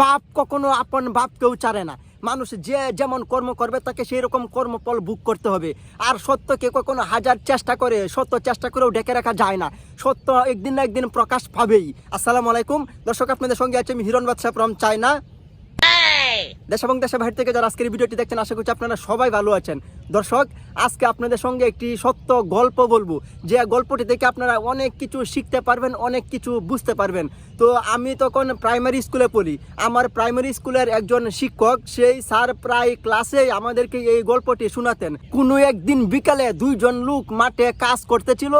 পাপ কখনো আপন বাপ কেউ চারে না। মানুষ যে যেমন কর্ম করবে, তাকে সেই রকম কর্মফল বুক করতে হবে। আর সত্যকে কখনো হাজার চেষ্টা করে, সত্য চেষ্টা করেও ডেকে রাখা যায় না। সত্য একদিন না একদিন প্রকাশ পাবেই। আসসালামু আলাইকুম। দর্শক, আপনাদের সঙ্গে আছে আমি হিরণ বাদশাহ ফ্রম চায়না দেশ এবং দেশের বাইরে থেকে যারা আজকের ভিডিওটি দেখছেন, আশা করছি আপনারা সবাই ভালো আছেন। দর্শক, আজকে আপনাদের সঙ্গে একটি সত্য গল্প বলব। যে গল্পটি থেকে আপনারা অনেক কিছু শিখতে পারবেন, অনেক কিছু বুঝতে পারবেন। তো আমি তখন প্রাইমারি স্কুলে পড়ি। আমার প্রাইমারি স্কুলের একজন শিক্ষক, সেই স্যার প্রায় ক্লাসে আমাদেরকে এই গল্পটি শোনাতেন। কোনো একদিন বিকালে দুইজন লোক মাঠে কাজ করতেছিল,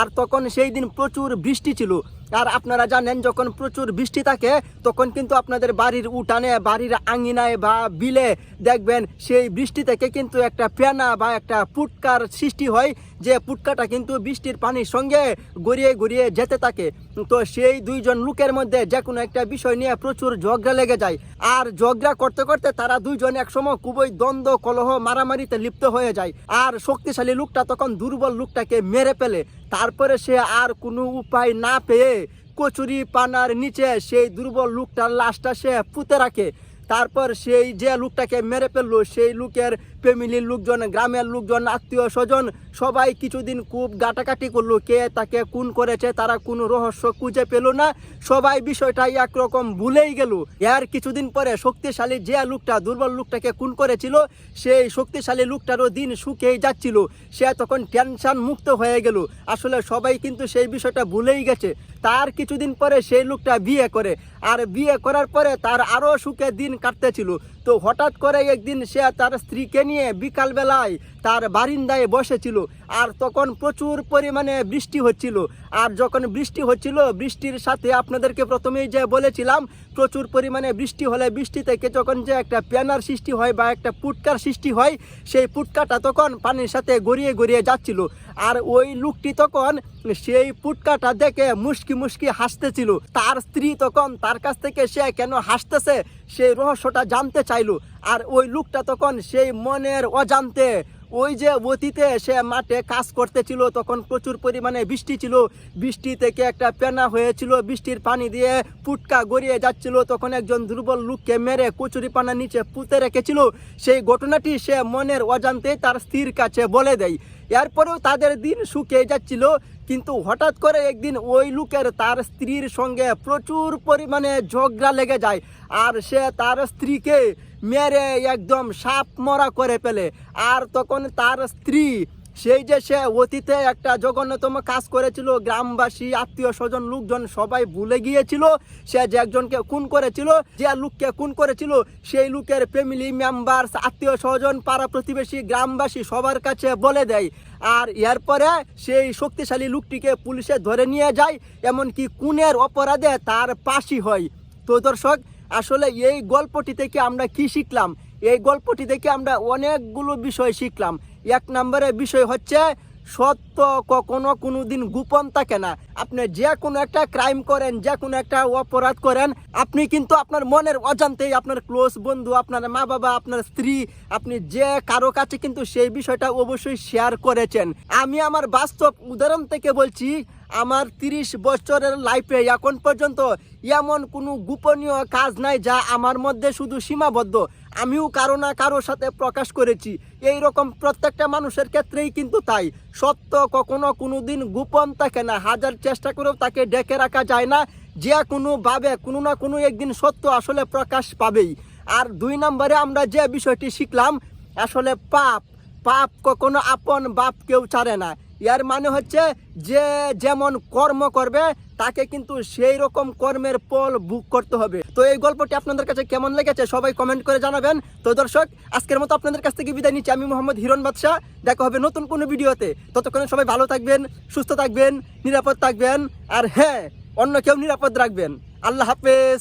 আর তখন সেই দিন প্রচুর বৃষ্টি ছিল। আর আপনারা জানেন, যখন প্রচুর বৃষ্টি থাকে, তখন কিন্তু আপনাদের বাড়ির উঠানে, বাড়ির আঙিনায় বা বিলে দেখবেন সেই বৃষ্টি থেকে কিন্তু একটা পেনা বা একটা পুটকার সৃষ্টি হয়। যে পুটকাটা কিন্তু বৃষ্টির পানির সঙ্গে গড়িয়ে গড়িয়ে যেতে থাকে। তো সেই দুইজন লোকের মধ্যে যে কোনো একটা বিষয় নিয়ে প্রচুর ঝগড়া লেগে যায়। আর ঝগড়া করতে করতে তারা দুইজন একসময় খুবই দ্বন্দ্ব, কলহ, মারামারিতে লিপ্ত হয়ে যায়। আর শক্তিশালী লোকটা তখন দুর্বল লোকটাকে মেরে ফেলে। তারপরে সে আর কোনো উপায় না পেয়ে কচুরি পানার নিচে সেই দুর্বল লোকটার লাশটা সে পুঁতে রাখে। তারপর সেই যে লোকটাকে মেরে ফেলল, সেই লোকের ফ্যামিলির লোকজন, গ্রামের লোকজন, আত্মীয় স্বজন সবাই কিছুদিন খুব গাটাকাটি করল, কে তাকে খুন করেছে, তারা কোনো রহস্য খুঁজে পেল না। সবাই বিষয়টা একরকম ভুলেই গেল। এর কিছুদিন পরে শক্তিশালী যে লোকটা, দুর্বল লোকটাকে খুন করেছিল, সেই শক্তিশালী লোকটারও দিন সুখেই যাচ্ছিল। সে তখন টেনশন মুক্ত হয়ে গেল। আসলে সবাই কিন্তু সেই বিষয়টা ভুলেই গেছে। তার কিছুদিন পরে সেই লোকটা বিয়ে করে। আর বিয়ে করার পরে তার আরও সুখে দিন কাটতেছিল। তো হঠাৎ করে একদিন সে তার স্ত্রীকে নিয়ে বিকালবেলায় তার বারিন্দায় বসেছিল। আর তখন প্রচুর পরিমাণে বৃষ্টি হচ্ছিল। আর যখন বৃষ্টি হচ্ছিল, বৃষ্টির সাথে আপনাদেরকে প্রথমেই যে বলেছিলাম, প্রচুর পরিমাণে বৃষ্টি হলে বৃষ্টি থেকে যখন যে একটা প্যানার সৃষ্টি হয় বা একটা পুটকার সৃষ্টি হয়, সেই পুটকাটা তখন পানির সাথে গড়িয়ে গড়িয়ে যাচ্ছিল। আর ওই লোকটি তখন সেই পুটকাটা দেখে মুশকি মুশকি হাসতেছিল। তার স্ত্রী তখন তার কাছ থেকে, সে কেন হাসতেছে? সেই রহস্যটা জানতে চাইলো। আর ওই লোকটা তখন সেই মনের অজান্তে ওই যে অতীতে সে মাঠে কাজ করতেছিল, তখন প্রচুর পরিমাণে বৃষ্টি ছিল। বৃষ্টি থেকে একটা পেনা হয়েছিল, বৃষ্টির পানি দিয়ে পুটকা গড়িয়ে যাচ্ছিল। তখন একজন দুর্বল লোককে মেরে কচুরি পানা নিচে পুঁতে রেখেছিল। সেই ঘটনাটি সে মনের অজান্তে তার স্ত্রীর কাছে বলে দেয়। এরপরেও তাদের দিন শুকিয়ে যাচ্ছিল, কিন্তু হঠাৎ করে একদিন ওই লোকের তার স্ত্রীর সঙ্গে প্রচুর পরিমাণে ঝগড়া লেগে যায়, আর সে তার স্ত্রীকে মেরে একদম সাপ মরা করে ফেলে। আর তখন তার স্ত্রী সেই যে সে অতীতে একটা জঘন্যতম কাজ করেছিল, গ্রামবাসী, আত্মীয় স্বজন, লোকজন সবাই ভুলে গিয়েছিল, সে যে একজনকে খুন করেছিল, যে লোককে খুন করেছিল, সেই লোকের ফ্যামিলি মেম্বার আত্মীয় স্বজন, পাড়া প্রতিবেশী, গ্রামবাসী সবার কাছে বলে দেয়। আর এরপরে সেই শক্তিশালী লোকটিকে পুলিশে ধরে নিয়ে যায়, এমনকি খুনের অপরাধে তার পাশি হয়। তো দর্শক, আসলে এই গল্পটি থেকে আমরা কি শিখলাম? এই গল্পটি থেকে আমরা অনেকগুলো বিষয় শিখলাম। এক নম্বরের বিষয় হচ্ছে, সত্য কখনো কোনো দিন গোপন থাকে না। আপনি যে কোনো একটা ক্রাইম করেন, যে কোনো একটা অপরাধ করেন, আপনি কিন্তু আপনার মনের অজান্তেই আপনার ক্লোজ বন্ধু, আপনার মা বাবা আপনার স্ত্রী, আপনি যে কারও কাছে কিন্তু সেই বিষয়টা অবশ্যই শেয়ার করেছেন। আমি আমার বাস্তব উদাহরণ থেকে বলছি, আমার তিরিশ বছরের লাইফে এখন পর্যন্ত এমন কোনো গোপনীয় কাজ নাই যা আমার মধ্যে শুধু সীমাবদ্ধ। আমিও কারও না কারোর সাথে প্রকাশ করেছি। এই রকম প্রত্যেকটা মানুষের ক্ষেত্রেই কিন্তু তাই। সত্য কখনো কোনো দিন গোপন থাকে না। হাজার চেষ্টা করেও তাকে ডেকে রাখা যায় না। যে কোনোভাবে কোনো না কোনো একদিন সত্য আসলে প্রকাশ পাবেই। আর দুই নম্বরে আমরা যে বিষয়টি শিখলাম, আসলে পাপ পাপ কখনো আপন বাপ কেউ ছাড়ে না। এর মানে হচ্ছে যে যেমন কর্ম করবে, তাকে কিন্তু সেই রকম কর্মের ফল বুক করতে হবে। তো এই গল্পটি আপনাদের কাছে কেমন লেগেছে সবাই কমেন্ট করে জানাবেন। তো দর্শক, আজকের মতো আপনাদের কাছ থেকে বিদায় নিচ্ছি। আমি মোহাম্মদ হিরণ বাদশাহ। দেখা হবে নতুন কোনো ভিডিওতে। ততক্ষণে সবাই ভালো থাকবেন, সুস্থ থাকবেন, নিরাপদ থাকবেন, আর হ্যাঁ অন্য কেউ নিরাপদ রাখবেন। আল্লাহ হাফেজ।